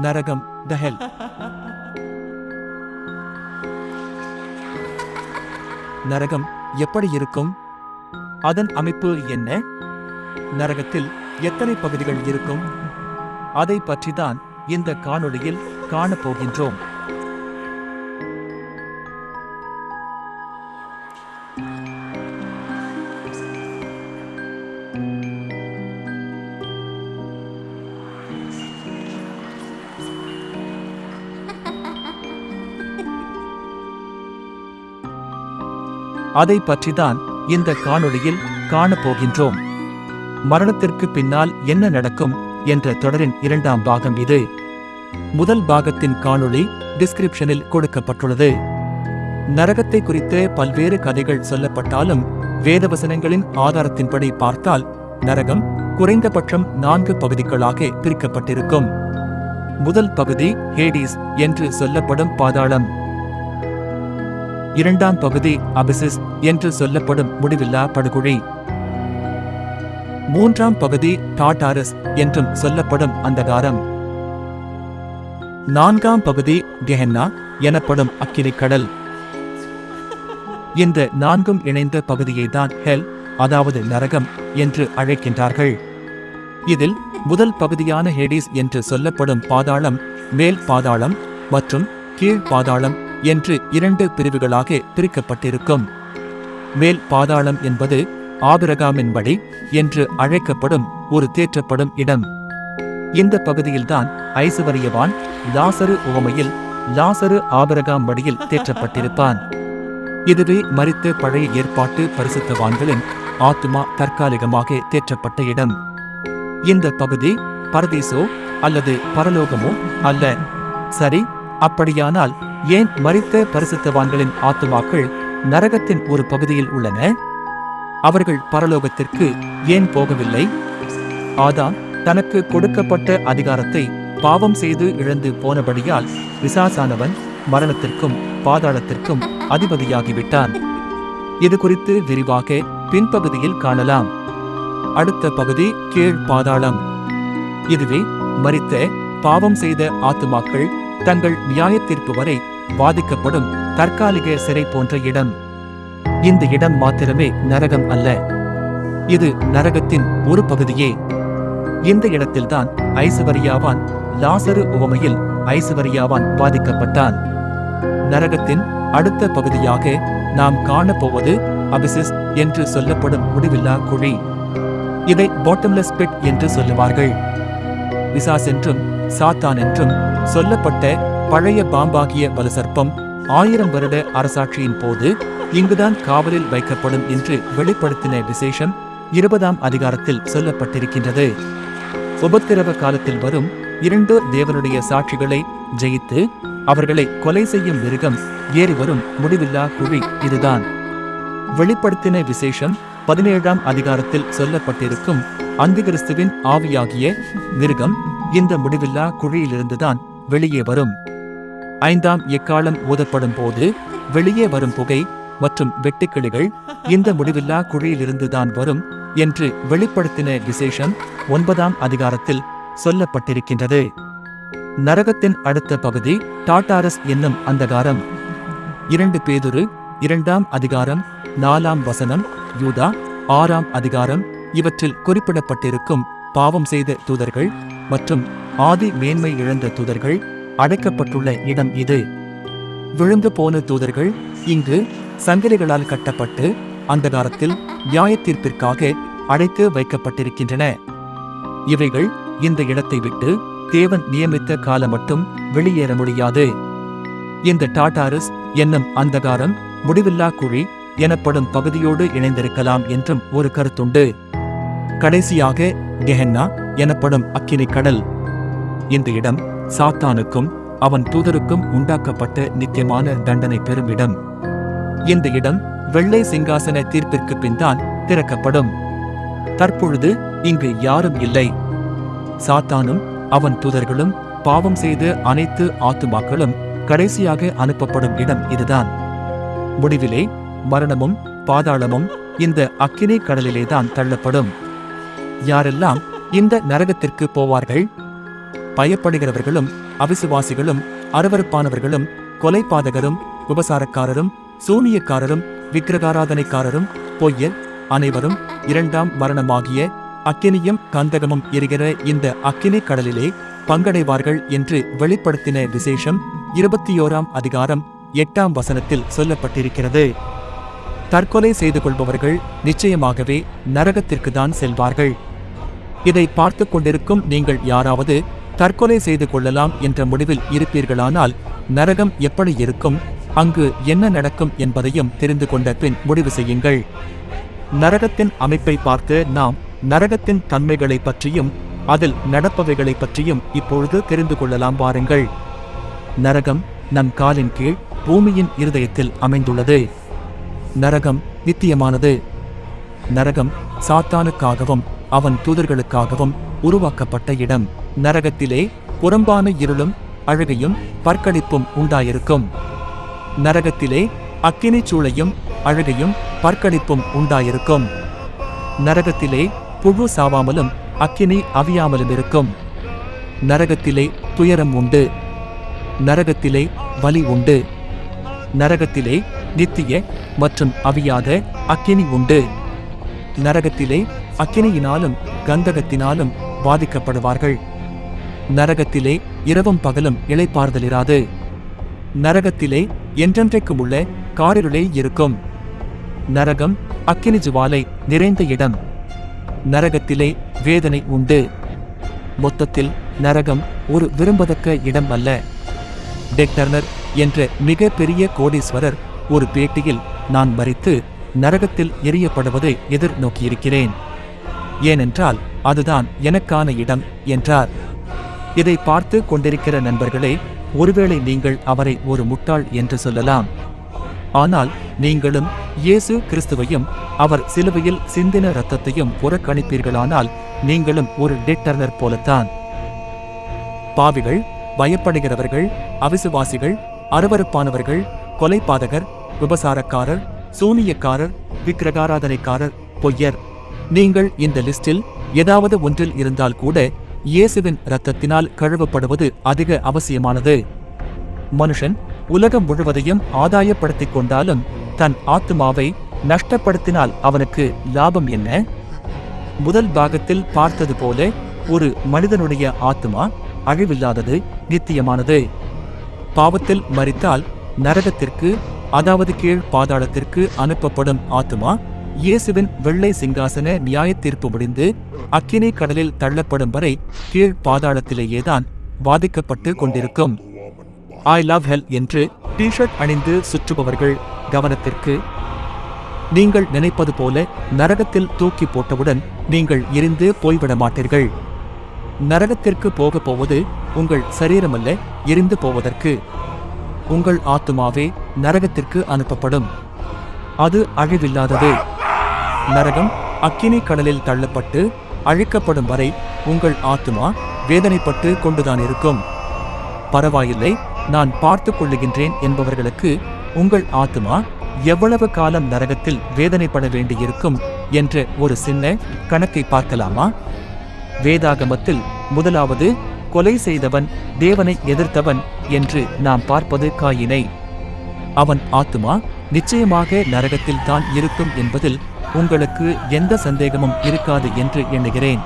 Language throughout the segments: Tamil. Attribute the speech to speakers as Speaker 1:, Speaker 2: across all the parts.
Speaker 1: நரகம் த ஹெல். நரகம் எப்படி இருக்கும்? அதன் அமைப்பு என்ன? நரகத்தில் எத்தனை பகுதிகள் இருக்கும்? அதை பற்றிதான் இந்த காணொளியில் காணப் அதை பற்றிதான் இந்த காணொளியில் காணப் போகின்றோம் மரணத்திற்கு பின்னால் என்ன நடக்கும் என்ற தொடரின் இரண்டாம் பாகம் இது. முதல் பாகத்தின் காணொளி டிஸ்கிரிப்ஷனில் கொடுக்கப்பட்டுள்ளது. நரகத்தை குறித்து பல்வேறு கதைகள் சொல்லப்பட்டாலும் வேதவசனங்களின் ஆதாரத்தின்படி பார்த்தால் நரகம் குறைந்தபட்சம் நான்கு பகுதிகளாக பிரிக்கப்பட்டிருக்கும். முதல் பகுதி ஹேடிஸ் என்று சொல்லப்படும் பாதாளம். இரண்டாம் பகுதி அபிசிஸ் என்று சொல்லப்படும் முடிவில்லா படுகொழி மூன்றாம் பகுதி டாட்டாரஸ் என்றும் சொல்லப்படும் அந்தகாரம் நான்காம் பகுதி கெஹன்னா எனப்படும் அக்கினிக்கடல் இந்த நான்கும் இணைந்த பகுதியை தான் ஹெல் அதாவது நரகம் என்று அழைக்கின்றார்கள். இதில் முதல் பகுதியான ஹேடிஸ் என்று சொல்லப்படும் பாதாளம் மேல் பாதாளம் மற்றும் கீழ் பாதாளம் என்று இரண்டு பிரிவுகளாக பிரிக்கப்பட்டிருக்கும். மேல் பாதாளம் என்பது ஆபிரகாமின்படி என்று அழைக்கப்படும் ஒரு தேற்றப்படும் இடம். இந்த பகுதியில்தான் ஐசுவரியவான் லாசரு உவமையில் லாசரு ஆபிரகாம் வழியில் தேற்றப்பட்டிருப்பான். இதுவே மறித்த பழைய ஏற்பாட்டு பரிசுத்தவான்களின் ஆத்மா தற்காலிகமாக தேற்றப்பட்ட இடம். இந்த பகுதி பரதீசோ அல்லது பரலோகமோ அல்ல. சரி அப்படியானால் ஏன் மரித்த பரிசுத்தவான்களின் ஆத்துமாக்கள் நரகத்தின் ஒரு பகுதியில் உள்ளன? அவர்கள் பரலோகத்திற்கு ஏன் போகவில்லை? ஆதாம் தனக்கு கொடுக்கப்பட்ட அதிகாரத்தை பாவம் செய்து இழந்து போனபடியால் விசாசானவன் மரணத்திற்கும் பாதாளத்திற்கும் அதிபதியாகிவிட்டான். இது குறித்து விரிவாக பின்பகுதியில் காணலாம். அடுத்த பகுதி கீழ் பாதாளம் இதுவே மறித்த பாவம் செய்த ஆத்துமாக்கள் தங்கள் நியாயத்தீர்ப்பு வரை பாதிக்கப்படும் தற்காலிக சிறை போன்ற இடம். இந்த இடம் மாத்திரமே நரகம் அல்ல. இது நரகத்தின் ஒரு பகுதியே. இந்த இடத்தில்தான் ஐசுவரியாவான் லாசரு உவமையில் ஐசுவரியாவான் பாதிக்கப்பட்டான் நரகத்தின் அடுத்த பகுதியாக நாம் காணப்போவது அபிசிஸ் என்று சொல்லப்படும் முடிவில்லா குழி. இதை பாட்டம்லெஸ் பிட் என்று சொல்லுவார்கள். விசாஸ் என்றும் சாத்தான் என்றும் சொல்லப்பட்ட பழைய பாம்பாகிய வலுசர்ப்பம் ஆயிரம் வருட அரசாட்சியின் போது இங்குதான் காவலில் வைக்கப்படும் என்று வெளிப்படுத்தின விசேஷம் இருபதாம் அதிகாரத்தில் சொல்லப்பட்டிருக்கின்றது. உபத்திரவ காலத்தில் வரும் இரண்டு தேவனுடைய சாட்சிகளை ஜெயித்து அவர்களை கொலை செய்யும் மிருகம் ஏறி வரும் முடிவில்லா குழி இதுதான். வெளிப்படுத்தின விசேஷம் பதினேழாம் அதிகாரத்தில் சொல்லப்பட்டிருக்கும் அந்திகிறிஸ்துவின் ஆவியாகிய மிருகம் இந்த முடிவில்லா குழியிலிருந்துதான் வெளியே வரும். ஐந்தாம் எக்காலம் ஊதப்படும் போது வெளியே வரும் புகை மற்றும் வெட்டுக்கிளிகள் இந்த முடிவில்லா குழியிலிருந்துதான் வரும் என்று வெளிப்படுத்தின விசேஷம் ஒன்பதாம் அதிகாரத்தில் சொல்லப்பட்டிருக்கின்றது. நரகத்தின் அடுத்த பகுதி டாட்டாரஸ் என்னும் அந்தகாரம். இரண்டு பேதுரு இரண்டாம் அதிகாரம் நாலாம் வசனம் யூதா ஆறாம் அதிகாரம் இவற்றில் குறிப்பிடப்பட்டிருக்கும் பாவம் செய்த தூதர்கள் மற்றும் ஆதி மேன்மை இழந்த தூதர்கள் அடைக்கப்பட்டுள்ள இடம் இது. விழுந்து போன தூதர்கள் இங்கு சங்கிலிகளால் கட்டப்பட்டு அந்தகாரத்தில் நியாயத்தீர்ப்பிற்காக அடைத்து வைக்கப்பட்டிருக்கின்றன. இவைகள் இந்த இடத்தை விட்டு தேவன் நியமித்த காலம் மட்டும் வெளியேற முடியாது. இந்த டாட்டாரஸ் என்னும் அந்தகாரம் முடிவில்லா குழி எனப்படும் பகுதியோடு இணைந்திருக்கலாம் என்றும் ஒரு கருத்துண்டு. கடைசியாக கெஹன்னா எனப்படும் அக்கினி கடல். இந்த இடம் சாத்தானுக்கும் அவன் தூதருக்கும் உண்டாக்கப்பட்ட நித்தியமான தண்டனை பெறும் இடம். இந்த இடம் வெள்ளை சிங்காசன தீர்ப்பிற்கு பின்தான் திறக்கப்படும். தற்பொழுது இங்கு யாரும் இல்லை. சாத்தானும் அவன் தூதர்களும் பாவம் செய்த அனைத்து ஆத்துமாக்களும் கடைசியாக அனுப்பப்படும் இடம் இதுதான். முடிவிலே மரணமும் பாதாளமும் இந்த அக்கினி கடலிலேதான் தள்ளப்படும். யாரெல்லாம் இந்த நரகத்திற்கு போவார்கள் பயப்படுகிறவர்களும் அவிசுவாசிகளும் அருவருப்பானவர்களும் கொலைபாதகரும் உபசாரக்காரரும் சூனியக்காரரும் விக்கிரகாராதனைக்காரரும் பொய்யர் அனைவரும் இரண்டாம் மரணமாகிய அக்கினியும் கந்தகமும் எரிகிற இந்த அக்கினி கடலிலே பங்கடைவார்கள் என்று வெளிப்படுத்தின விசேஷம் இருபத்தியோராம் அதிகாரம் எட்டாம் வசனத்தில் சொல்லப்பட்டிருக்கிறது. தற்கொலை செய்து கொள்பவர்கள் நிச்சயமாகவே நரகத்திற்கு தான் செல்வார்கள். இதை பார்த்து கொண்டிருக்கும் நீங்கள் யாராவது தற்கொலை செய்து கொள்ளலாம் என்ற முடிவில் இருப்பீர்களானால் நரகம் எப்படி இருக்கும் அங்கு என்ன நடக்கும் என்பதையும் தெரிந்து கொண்ட பின் முடிவு செய்யுங்கள். நரகத்தின் அமைப்பை பார்த்து நாம் நரகத்தின் தன்மைகளை பற்றியும் அதில் நடப்பவைகளை பற்றியும் இப்பொழுது தெரிந்து கொள்ளலாம் வாருங்கள் நரகம் நம் காலின் கீழ் பூமியின் இருதயத்தில் அமைந்துள்ளது. நரகம் நித்தியமானது. நரகம் சாத்தானுக்காகவும் அவன் தூதர்களுக்காகவும் உருவாக்கப்பட்ட இடம். நரகத்திலே புறம்பான இருளும் அழுகையும் பற்களிப்பும் உண்டாயிருக்கும். நரகத்திலே அக்கினி சூளையும் அழுகையும் பற்களிப்பும் உண்டாயிருக்கும். நரகத்திலே புழு சாவாமலும் அக்கினி அவியாமலும் இருக்கும். நரகத்திலே துயரம் உண்டு. நரகத்திலே வலி உண்டு. நரகத்திலே நித்திய மற்றும் அவியாத அக்கினி உண்டு. நரகத்திலே அக்கினியினாலும் கந்தகத்தினாலும் பாதிக்கப்படுவார்கள். நரகத்திலே இரவும் பகலும் இளைப்பாறுதலிராது. நரகத்திலே என்றென்றைக்கும் உள்ள காரிருளே இருக்கும். நரகம் அக்கினி ஜுவாலை நிறைந்த இடம். நரகத்திலே வேதனை உண்டு. மொத்தத்தில் நரகம் ஒரு விரும்பத்தக்க இடம் அல்ல. டெக் டர்னர் என்ற மிக பெரிய கோடீஸ்வரர் ஒரு பேட்டியில் நான் மறித்து நரகத்தில் எரியப்படுவதை எதிர்நோக்கியிருக்கிறேன். ஏனென்றால் அதுதான் எனக்கான இடம் என்றார். இதை பார்த்து கொண்டிருக்கிற நண்பர்களே ஒருவேளை நீங்கள் அவரை ஒரு முட்டாள் என்று சொல்லலாம். ஆனால் நீங்களும் இயேசு கிறிஸ்துவையும் அவர் சிலுவையில் சிந்தின இரத்தத்தையும் புறக்கணிப்பீர்களானால் நீங்களும் ஒரு டெட்டர்னர் போலத்தான். பாவிகள் பயப்படுகிறவர்கள் அவிசுவாசிகள் அருவருப்பானவர்கள் கொலைபாதகர் விபசாரக்காரர் சூனியக்காரர் விக்கிரகாராதனைக்காரர் பொய்யர். நீங்கள் இந்த லிஸ்டில் ஏதாவது ஒன்றில் இருந்தால் கூட இயேசுவின் இரத்தத்தினால் கழுவப்படுவது அதிக அவசியமானது. மனுஷன் உலகம் முழுவதையும் ஆதாயப்படுத்திக் கொண்டாலும் தன் ஆத்துமாவை நஷ்டப்படுத்தினால் அவனுக்கு லாபம் என்ன? முதல் பாகத்தில் பார்த்தது போல ஒரு மனிதனுடைய ஆத்துமா அழிவில்லாதது நித்தியமானது. பாவத்தில் மறித்தால் நரகத்திற்கு அதாவது கீழ் பாதாளத்திற்கு அனுப்பப்படும் ஆத்துமா இயேசுவின் வெள்ளை சிங்காசன நியாய தீர்ப்பு முடிந்து அக்கினி கடலில் தள்ளப்படும் வரை கீழ் பாதாளத்திலேயேதான் பாதிக்கப்பட்டு கொண்டிருக்கும். ஐ லவ் ஹெல் என்று டிஷர்ட் அணிந்து சுற்றுபவர்கள் கவனத்திற்கு. நீங்கள் நினைப்பது போல நரகத்தில் தூக்கி போட்டவுடன் நீங்கள் எரிந்து போய்விட மாட்டீர்கள் நரகத்திற்கு போகப் போவது உங்கள் சரீரமல்ல எரிந்து போவதற்கு. உங்கள் ஆத்துமாவே நரகத்திற்கு அனுப்பப்படும். அது அழிவில்லாதது. நரகம் அக்கினி கடலில் தள்ளப்பட்டு அழிக்கப்படும் வரை உங்கள் ஆத்துமா வேதனைப்பட்டு கொண்டுதான் இருக்கும். பரவாயில்லை நான் பார்த்து கொள்ளுகின்றேன் என்பவர்களுக்கு உங்கள் ஆத்துமா எவ்வளவு காலம் நரகத்தில் வேதனைப்பட வேண்டியிருக்கும் என்ற ஒரு சின்ன கணக்கை பார்க்கலாமா? வேதாகமத்தில் முதலாவது கொலை செய்தவன் தேவனை எதிர்த்தவன் என்று நாம் பார்ப்பது காயினை. அவன் ஆத்துமா நிச்சயமாக நரகத்தில் தான் இருக்கும் என்பதில் உங்களுக்கு எந்த சந்தேகமும் இருக்காது என்று எண்ணுகிறேன்.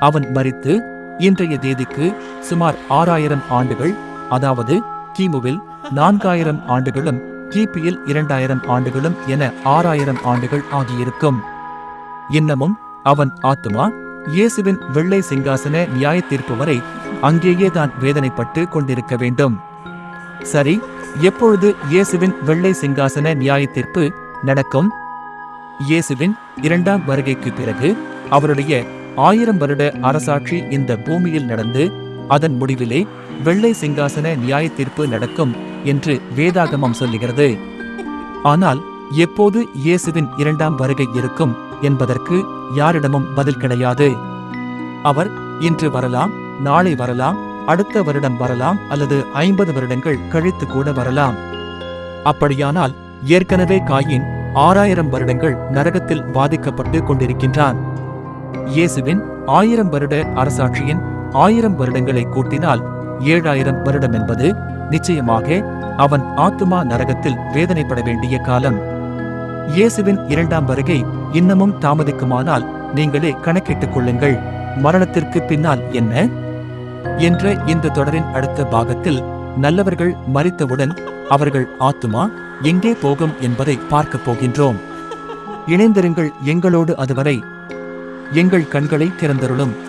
Speaker 1: அவன் மறித்து இன்றைய தேதிக்கு சுமார் ஆறாயிரம் ஆண்டுகள் அதாவது கிமுவில் நான்காயிரம் ஆண்டுகளும் கிபியில் இரண்டாயிரம் ஆண்டுகளும் என ஆறாயிரம் ஆண்டுகள் ஆகியிருக்கும். இன்னமும் அவன் ஆத்துமா இயேசுவின் வெள்ளை சிங்காசன நியாய தீர்ப்பு வரை அங்கேயே தான் வேதனைப்பட்டு கொண்டிருக்க வேண்டும். சரி எப்பொழுது இயேசுவின் வெள்ளை சிங்காசன நியாய தீர்ப்பு நடக்கும்? இயேசுவின் இரண்டாம் வருகைக்கு பிறகு அவருடைய ஆயிரம் வருட அரசாட்சி இந்த பூமியில் நடந்து அதன் முடிவிலே வெள்ளை சிங்காசன நியாய தீர்ப்பு நடக்கும் என்று வேதாகமம் சொல்லுகிறது. ஆனால் எப்போது இயேசுவின் இரண்டாம் வருகை இருக்கும் என்பதற்கு யாரிடமும் பதில் கிடையாது. அவர் இன்று வரலாம் நாளை வரலாம் அடுத்த வருடம் வரலாம் அல்லது ஐம்பது வருடங்கள் கழித்து கூட வரலாம். அப்படியானால் ஏற்கனவே காயின் ஆறாயிரம் வருடங்கள் நரகத்தில் பாதிக்கப்பட்டு கொண்டிருக்கின்றான். இயேசுவின் ஆயிரம் வருட அரசாட்சியின் ஆயிரம் வருடங்களை கூட்டினால் ஏழாயிரம் வருடம் என்பது நிச்சயமாக அவன் ஆத்துமா நரகத்தில் வேதனைப்பட வேண்டிய காலம். இயேசுவின் இரண்டாம் வருகை இன்னமும் தாமதிக்குமானால் நீங்களே கணக்கிட்டுக் கொள்ளுங்கள். மரணத்திற்கு பின்னால் என்ன? என்ற இந்த தொடரின் அடுத்த பாகத்தில் நல்லவர்கள் மறித்தவுடன் அவர்கள் ஆத்துமா எங்கே போகும் என்பதை பார்க்கப் போகின்றோம். இணைந்திருங்கள் எங்களோடு அதுவரை. எங்கள் கண்களை திறந்தருளும்.